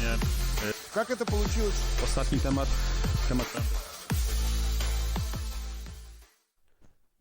Э, Как это получилось? Ostatni temat, temat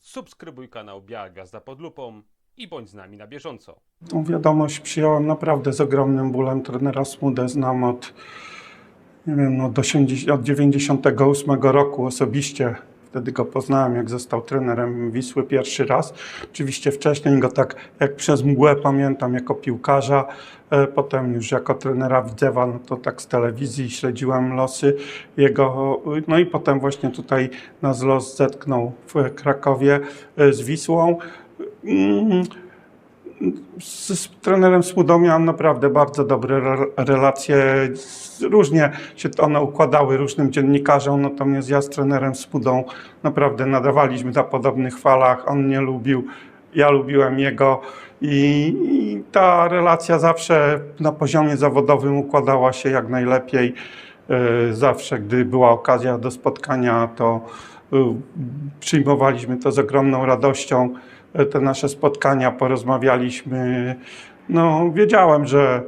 Subskrybuj kanał Biała Gwiazda pod lupą i bądź z nami na bieżąco. Tą wiadomość przyjąłem naprawdę z ogromnym bólem. Trenera Smudę znam od, nie wiem, no, do 80 od 98 roku osobiście. Wtedy go poznałem, jak został trenerem Wisły pierwszy raz. Oczywiście wcześniej go tak jak przez mgłę pamiętam jako piłkarza. E, Potem już jako trenera Widzewa, no to tak z telewizji śledziłem losy jego. No i potem właśnie tutaj nas los zetknął w Krakowie e, z Wisłą. Mm, z, z trenerem Smudą miałem naprawdę bardzo dobre re- relacje. Różnie się one układały różnym dziennikarzom, natomiast ja z trenerem Smudą naprawdę nadawaliśmy na podobnych falach. On mnie lubił, ja lubiłem jego i, i ta relacja zawsze na poziomie zawodowym układała się jak najlepiej. E, Zawsze, gdy była okazja do spotkania, to e, przyjmowaliśmy to z ogromną radością te nasze spotkania, porozmawialiśmy. No, wiedziałem, że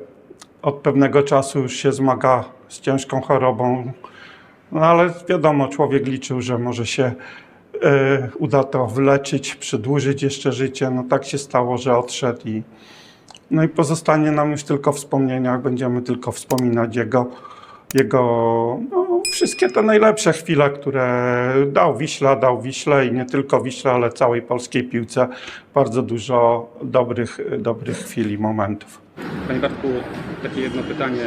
od pewnego czasu już się zmaga z ciężką chorobą, no ale wiadomo, człowiek liczył, że może się e, uda to wyleczyć, przedłużyć jeszcze życie. No tak się stało, że odszedł i no i pozostanie nam już tylko w wspomnieniach, będziemy tylko wspominać jego, jego no, wszystkie te najlepsze chwile, które dał Wiśla, dał Wiśle i nie tylko Wiśle, ale całej polskiej piłce. Bardzo dużo dobrych, dobrych chwil i momentów. Panie Bartku, takie jedno pytanie.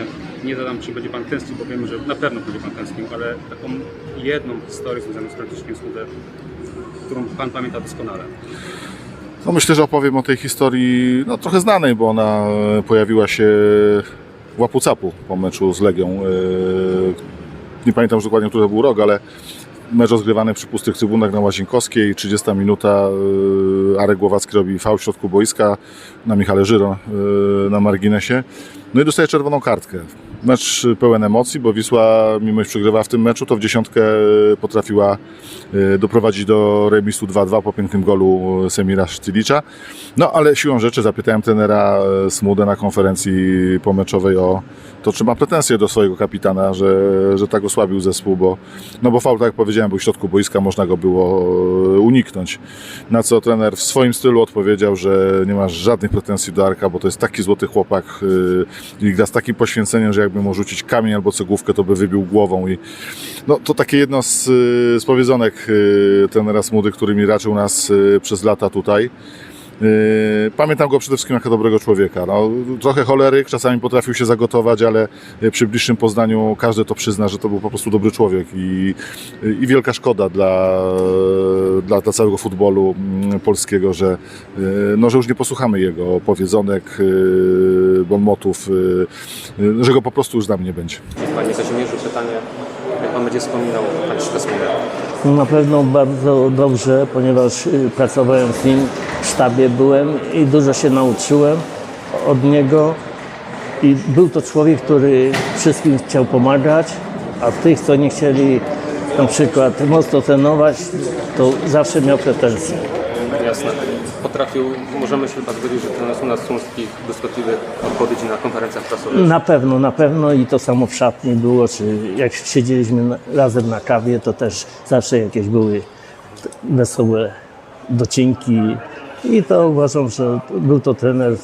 Nie zadam, czy będzie Pan tęsknił, bo wiem, że na pewno będzie Pan tęsknił, ale taką jedną historię związaną z Franciszkiem Smudę, którą Pan pamięta doskonale. No myślę, że opowiem o tej historii no, trochę znanej, bo ona e, pojawiła się w Łapu-Capu po meczu z Legią. Nie pamiętam już dokładnie, który to był rok, ale mecz rozgrywany przy pustych trybunach na Łazienkowskiej, 30 minuta, e, Arek Głowacki robi fał w środku boiska na Michale Żyro e, na marginesie. No i dostaje czerwoną kartkę. Mecz pełen emocji, bo Wisła, mimo iż przegrywała w tym meczu, to w dziesiątkę potrafiła e, doprowadzić do remisu 2-2 po pięknym golu Semira Sztylicza. No ale siłą rzeczy zapytałem trenera e, Smudę na konferencji pomeczowej o to, czy ma pretensje do swojego kapitana, że, że tak osłabił zespół, bo, no bo faul, tak jak powiedziałem, był w środku boiska, można go było e, uniknąć. Na co trener w swoim stylu odpowiedział, że nie masz żadnych pretensji do Arka, bo to jest taki złoty chłopak e, i gra z takim poświęceniem, że jakby mu rzucić kamień albo cegłówkę, to by wybił głową i no, to takie jedno z, z powiedzonek y, trenera Smudy, który mi raczył nas y, przez lata tutaj. Y, Pamiętam go przede wszystkim jako dobrego człowieka. No, trochę choleryk, czasami potrafił się zagotować, ale y, przy bliższym poznaniu każdy to przyzna, że to był po prostu dobry człowiek i, i wielka szkoda dla, dla, dla całego futbolu mm, polskiego, że, no, że już nie posłuchamy jego powiedzonek, bonmotów, że go po prostu już z nami nie będzie. Panie Kazimierzu, pytanie, jak Pan będzie wspominał Franciszka Smudę? No na pewno bardzo dobrze, ponieważ y, pracowałem z nim, w sztabie byłem i dużo się nauczyłem od niego. I był to człowiek, który wszystkim chciał pomagać, a tych, co nie chcieli na przykład mocno trenować, to zawsze miał pretensje. Jasne. Potrafił, możemy się chyba zgodzić, że trener Smuda z takich błyskotliwych odpowiedzi na konferencjach prasowych. Na pewno, na pewno i to samo w szatni było, czy jak siedzieliśmy razem na kawie, to też zawsze jakieś były wesołe docinki i to uważam, że był to trener,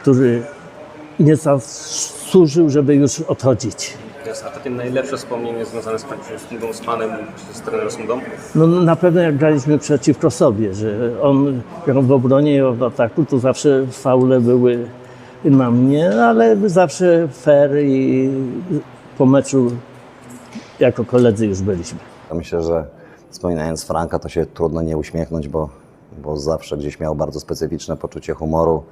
który nie zasłużył, żeby już odchodzić. Jasne. A takie najlepsze wspomnienie związane z Franciszkiem Smudą, z Panem, czy z trenerem Smudą? No na pewno jak graliśmy przeciwko sobie, że on grał w obronie i w ataku, to zawsze faule były na mnie, ale zawsze fair i po meczu jako koledzy już byliśmy. Ja Myślę, że wspominając Franka, to się trudno nie uśmiechnąć, bo, bo zawsze gdzieś miał bardzo specyficzne poczucie humoru,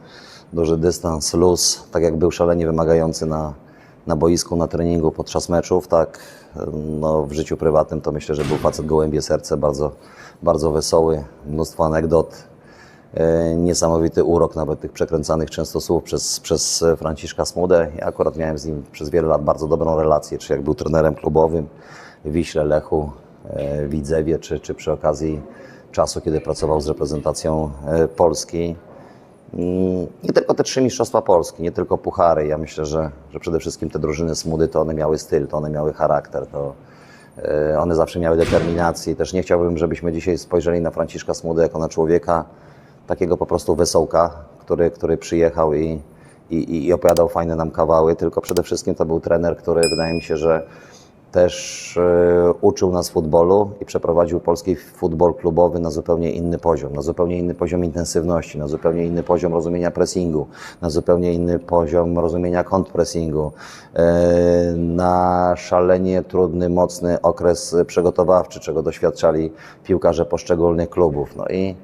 duży dystans, luz, tak jak był szalenie wymagający na, na boisku, na treningu podczas meczów, tak no, w życiu prywatnym to myślę, że był facet gołębie serce, bardzo, bardzo wesoły, mnóstwo anegdot, e, niesamowity urok nawet tych przekręcanych często słów przez, przez Franciszka Smudę. Ja akurat miałem z nim przez wiele lat bardzo dobrą relację, czy jak był trenerem klubowym w Wiśle, Lechu, e, Widzewie, czy, czy przy okazji czasu, kiedy pracował z reprezentacją e, Polski. Mm, Nie tylko te trzy mistrzostwa Polski, nie tylko puchary. Ja myślę, że, że przede wszystkim te drużyny Smudy to one miały styl, to one miały charakter, to e, one zawsze miały determinację. Też nie chciałbym, żebyśmy dzisiaj spojrzeli na Franciszka Smudę jako na człowieka takiego po prostu wesołka, który, który przyjechał i, i, i opowiadał fajne nam kawały, tylko przede wszystkim to był trener, który wydaje mi się, że też e, uczył nas futbolu i przeprowadził polski futbol klubowy na zupełnie inny poziom, na zupełnie inny poziom intensywności, na zupełnie inny poziom rozumienia pressingu, na zupełnie inny poziom rozumienia kontrpressingu, e, na szalenie trudny, mocny okres przygotowawczy, czego doświadczali piłkarze poszczególnych klubów. No i,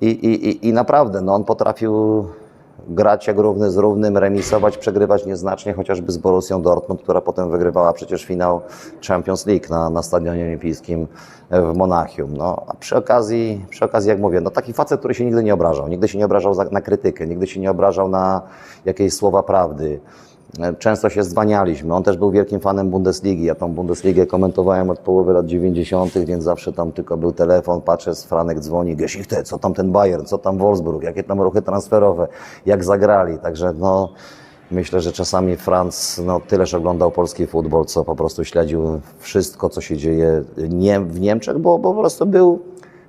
i, i, i- naprawdę no on potrafił grać jak równy z równym, remisować, przegrywać nieznacznie, chociażby z Borussią Dortmund, która potem wygrywała przecież finał Champions League na, na Stadionie Olimpijskim w Monachium. No, a przy okazji, przy okazji, jak mówię, no taki facet, który się nigdy nie obrażał, nigdy się nie obrażał na krytykę, nigdy się nie obrażał na jakieś słowa prawdy. Często się zdwanialiśmy. On też był wielkim fanem Bundesligi. Ja tą Bundesligę komentowałem od połowy lat 90., więc zawsze tam tylko był telefon, patrzę, Franek dzwoni, Geschichte, co tam ten Bayern, co tam Wolfsburg, jakie tam ruchy transferowe, jak zagrali. Także no, myślę, że czasami Franz no, tyleż oglądał polski futbol, co po prostu śledził wszystko, co się dzieje w Niemczech, bo, bo po prostu był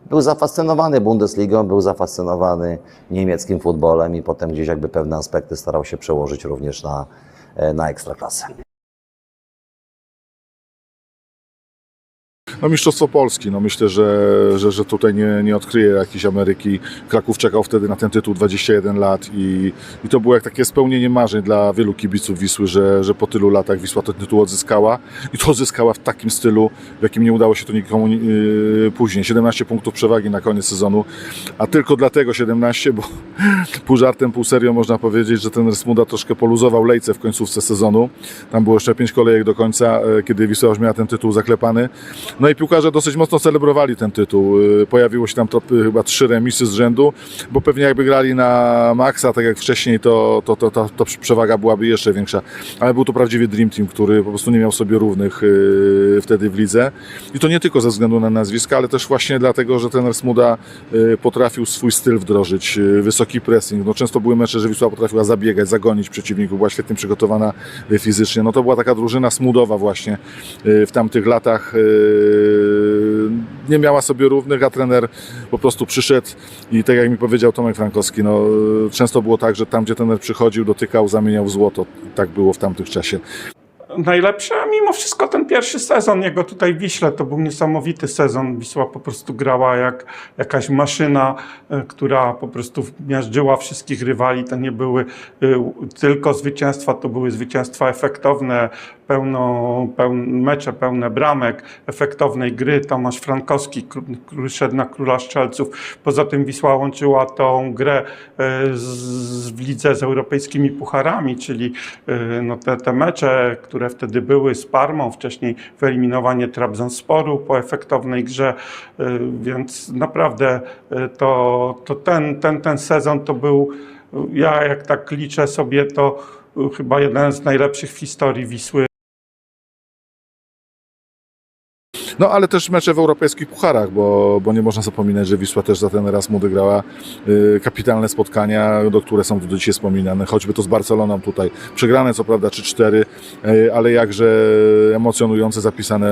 był zafascynowany Bundesligą, był zafascynowany niemieckim futbolem i potem gdzieś jakby pewne aspekty starał się przełożyć również na, na ekstraklasę. No Mistrzostwo Polski, no myślę, że, że, że tutaj nie, nie odkryje jakiejś Ameryki. Kraków czekał wtedy na ten tytuł 21 lat i, i to było jak takie spełnienie marzeń dla wielu kibiców Wisły, że, że po tylu latach Wisła ten tytuł odzyskała i to odzyskała w takim stylu, w jakim nie udało się to nikomu yy, później. 17 punktów przewagi na koniec sezonu, a tylko dlatego 17, bo pół żartem, pół serio można powiedzieć, że ten Smuda troszkę poluzował lejce w końcówce sezonu. Tam było jeszcze 5 kolejek do końca, e, kiedy Wisła już miała ten tytuł zaklepany. No i piłkarze dosyć mocno celebrowali ten tytuł. Y, Pojawiło się tam to, y, chyba trzy remisy z rzędu, bo pewnie jakby grali na maksa, tak jak wcześniej, to, to, to, to, to przewaga byłaby jeszcze większa. Ale był to prawdziwy Dream Team, który po prostu nie miał sobie równych y, wtedy w lidze. I to nie tylko ze względu na nazwiska, ale też właśnie dlatego, że trener Smuda potrafił swój styl wdrożyć. Wysoki pressing. No, często były mecze, że Wisła potrafiła zabiegać, zagonić przeciwników, była świetnie przygotowana fizycznie. No to była taka drużyna smudowa właśnie w tamtych latach. Y, Nie miała sobie równych, a trener po prostu przyszedł i tak jak mi powiedział Tomek Frankowski, no, y, często było tak, że tam gdzie trener przychodził, dotykał, zamieniał w złoto. Tak było w tamtych czasie. najlepsze, a mimo wszystko ten pierwszy sezon jego tutaj w Wiśle to był niesamowity sezon. Wisła po prostu grała jak jakaś maszyna, e, która po prostu miażdżyła wszystkich rywali. To nie były e, tylko zwycięstwa, to były zwycięstwa efektowne, pełno, pełne mecze pełne bramek, efektownej gry. Tomasz Frankowski szedł na króla strzelców. Poza tym Wisła łączyła tą grę e, z, w lidze z europejskimi pucharami, czyli e, no te, te mecze, które wtedy były z Parmą, wcześniej wyeliminowanie Trabzonsporu po efektownej grze, e, więc naprawdę to, to ten, ten, ten sezon to był, ja jak tak liczę sobie, to chyba jeden z najlepszych w historii Wisły. No ale też mecze w europejskich pucharach, bo, bo nie można zapominać, że Wisła też za ten raz mu wygrała y, kapitalne spotkania, do które są do dzisiaj wspominane, choćby to z Barceloną tutaj. Przegrane co prawda 3-4, y, ale jakże emocjonujące, zapisane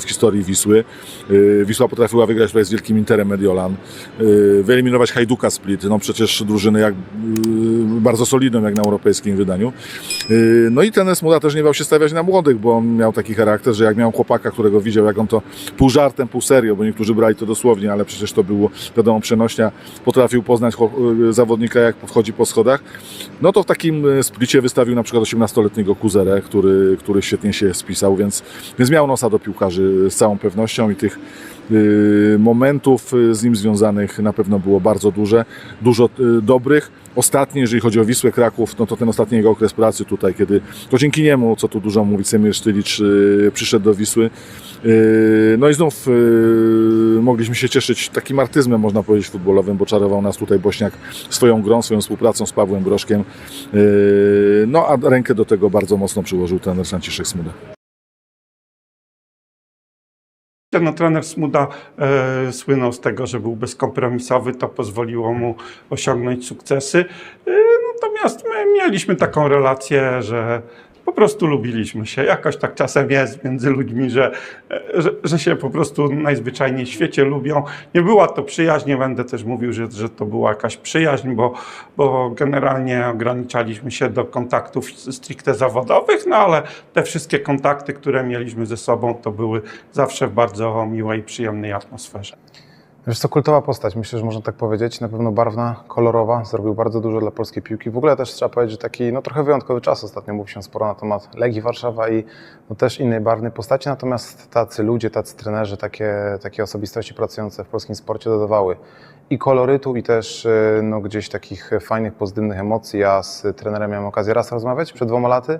w historii Wisły. Y, Wisła potrafiła wygrać tutaj z wielkim Interem Mediolan, y, wyeliminować Hajduka Split, no przecież drużyny jak, y, bardzo solidną jak na europejskim wydaniu. Y, No i ten Smuda też nie bał się stawiać na młodych, bo on miał taki charakter, że jak miał chłopaka, którego widział, jak on to pół żartem, pół serio, bo niektórzy brali to dosłownie, ale przecież to było, wiadomo, przenośnia, potrafił poznać y, zawodnika, jak wchodzi po schodach, no to w takim y, splicie wystawił na przykład 18-letniego Kuzerę, który, który świetnie się spisał, więc, więc miał nosa do piłkarzy z całą pewnością i tych y, momentów z nim związanych na pewno było bardzo duże, dużo dobrych. Ostatni, jeżeli chodzi o Wisłę Kraków, no to ten ostatni jego okres pracy tutaj, kiedy to dzięki niemu, co tu dużo mówić, Semir Sztylicz przyszedł do Wisły. Y, No i znów y, mogliśmy się cieszyć takim artyzmem, można powiedzieć, futbolowym, bo czarował nas tutaj Bośniak swoją grą, swoją współpracą z Pawłem Broszkiem. Y, No a rękę do tego bardzo mocno przyłożył trener Franciszek Smuda. No, trener Smuda e, słynął z tego, że był bezkompromisowy, to pozwoliło mu osiągnąć sukcesy. E, natomiast my mieliśmy taką relację, że po prostu lubiliśmy się. Jakoś tak czasem jest między ludźmi, że, e, że, że się po prostu najzwyczajniej w świecie lubią. Nie była to przyjaźń, nie będę też mówił, że, że to była jakaś przyjaźń, bo, bo generalnie ograniczaliśmy się do kontaktów stricte zawodowych, no ale te wszystkie kontakty, które mieliśmy ze sobą, to były zawsze w bardzo miłej, przyjemnej atmosferze. Wiesz co, kultowa postać, myślę, że można tak powiedzieć. Na pewno barwna, kolorowa, zrobił bardzo dużo dla polskiej piłki. W ogóle też trzeba powiedzieć, że taki no, trochę wyjątkowy czas. Ostatnio mówi się sporo na temat Legii Warszawa i no, też innej barwnej postaci. Natomiast tacy ludzie, tacy trenerzy, takie, takie osobistości pracujące w polskim sporcie dodawały i kolorytu, i też y, no, gdzieś takich fajnych, pozytywnych emocji. Ja z trenerem miałem okazję raz rozmawiać przed dwoma laty.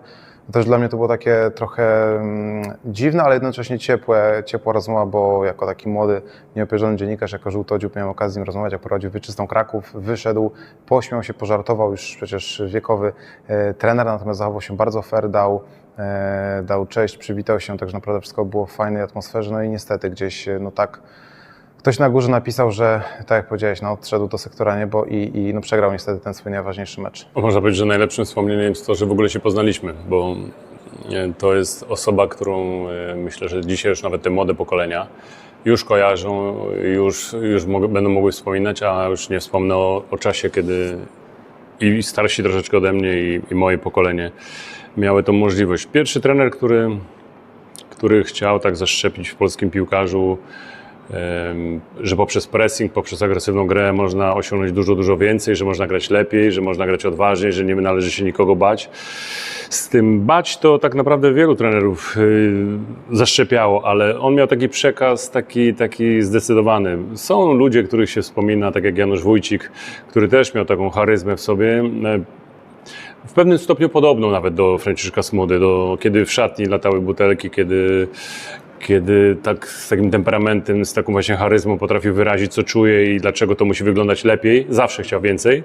Też dla mnie to było takie trochę mm, dziwne, ale jednocześnie ciepłe, ciepła rozmowa, bo jako taki młody, nieopierzony dziennikarz, jako żółtodziób miałem okazję z nim rozmawiać, jak prowadził Wyczystą Kraków, wyszedł, pośmiał się, pożartował, już przecież wiekowy e, trener, natomiast zachował się bardzo fair, dał, e, dał cześć, przywitał się, także naprawdę wszystko było w fajnej atmosferze, no i niestety gdzieś, e, no tak, Ktoś na górze napisał, że tak jak powiedziałeś, no, odszedł do sektora niebo i, i no, przegrał niestety ten swój najważniejszy mecz. Można powiedzieć, że najlepszym wspomnieniem jest to, że w ogóle się poznaliśmy, bo e, to jest osoba, którą e, myślę, że dzisiaj już nawet te młode pokolenia już kojarzą, już, już mogą, będą mogły wspominać, a już nie wspomnę o, o czasie, kiedy i starsi troszeczkę ode mnie i, i moje pokolenie miały tą możliwość. Pierwszy trener, który, który chciał tak zaszczepić w polskim piłkarzu że poprzez pressing, poprzez agresywną grę można osiągnąć dużo, dużo więcej, że można grać lepiej, że można grać odważniej, że nie należy się nikogo bać. Z tym bać to tak naprawdę wielu trenerów y, zaszczepiało, ale on miał taki przekaz, taki, taki zdecydowany. Są ludzie, których się wspomina, tak jak Janusz Wójcik, który też miał taką charyzmę w sobie. W pewnym stopniu podobną nawet do Franciszka Smudy, do, kiedy w szatni latały butelki, kiedy, kiedy tak z takim temperamentem, z taką właśnie charyzmą potrafił wyrazić, co czuje i dlaczego to musi wyglądać lepiej. Zawsze chciał więcej.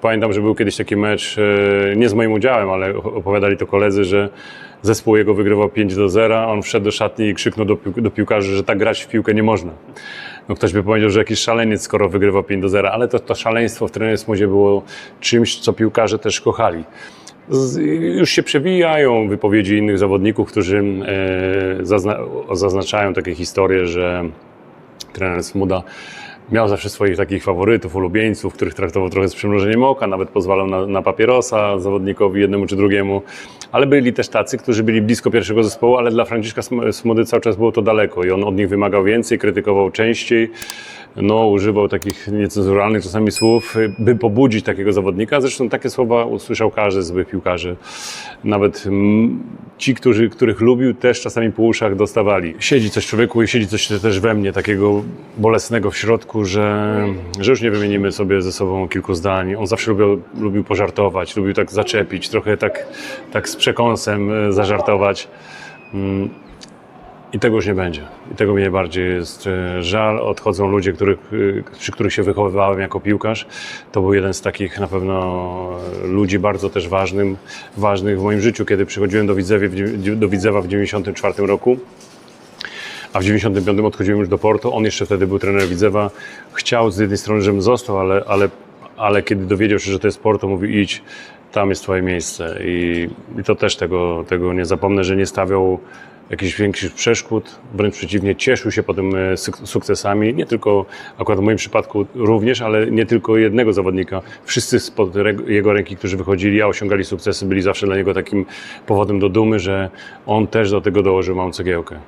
Pamiętam, że był kiedyś taki mecz, e, nie z moim udziałem, ale opowiadali to koledzy, że zespół jego wygrywał 5 do 0, a on wszedł do szatni i krzyknął do, do piłkarzy, że tak grać w piłkę nie można. No ktoś by powiedział, że jakiś szaleniec, skoro wygrywa 5 do 0, ale to, to szaleństwo w trenerze Smudzie było czymś, co piłkarze też kochali. Z, już się przewijają wypowiedzi innych zawodników, którzy e, zazna, zaznaczają takie historie, że trener Smuda miał zawsze swoich takich faworytów, ulubieńców, których traktował trochę z przymrużeniem oka, nawet pozwalał na, na papierosa zawodnikowi jednemu czy drugiemu, ale byli też tacy, którzy byli blisko pierwszego zespołu, ale dla Franciszka Sm- Smudy cały czas było to daleko i on od nich wymagał więcej, krytykował częściej, no, używał takich niecenzuralnych czasami słów, by pobudzić takiego zawodnika. Zresztą takie słowa usłyszał każdy z złych piłkarzy. Nawet mm, ci, którzy, których lubił, też czasami po uszach dostawali. Siedzi coś w człowieku i siedzi coś też we mnie, takiego bolesnego w środku, że, że już nie wymienimy sobie ze sobą kilku zdań. On zawsze lubił, lubił pożartować, lubił tak zaczepić, trochę tak, tak z przekąsem e, zażartować. Mm, i tego już nie będzie. I tego mi najbardziej jest e, żal. Odchodzą ludzie, których, e, przy których się wychowywałem jako piłkarz. To był jeden z takich na pewno ludzi bardzo też ważnym, ważnych w moim życiu, kiedy przychodziłem do, Widzewie, do Widzewa w 1994 roku. A w 95 odchodziłem już do Porto. On jeszcze wtedy był trener Widzewa. Chciał z jednej strony, żebym został, ale, ale, ale kiedy dowiedział się, że to jest Porto, mówił idź, tam jest twoje miejsce. I, i to też tego, tego nie zapomnę, że nie stawiał jakichś większych przeszkód, wręcz przeciwnie, cieszył się potem e, suk- sukcesami, nie tylko, akurat w moim przypadku również, ale nie tylko jednego zawodnika. Wszyscy spod jego ręki, którzy wychodzili, a osiągali sukcesy, byli zawsze dla niego takim powodem do dumy, że on też do tego dołożył małą cegiełkę.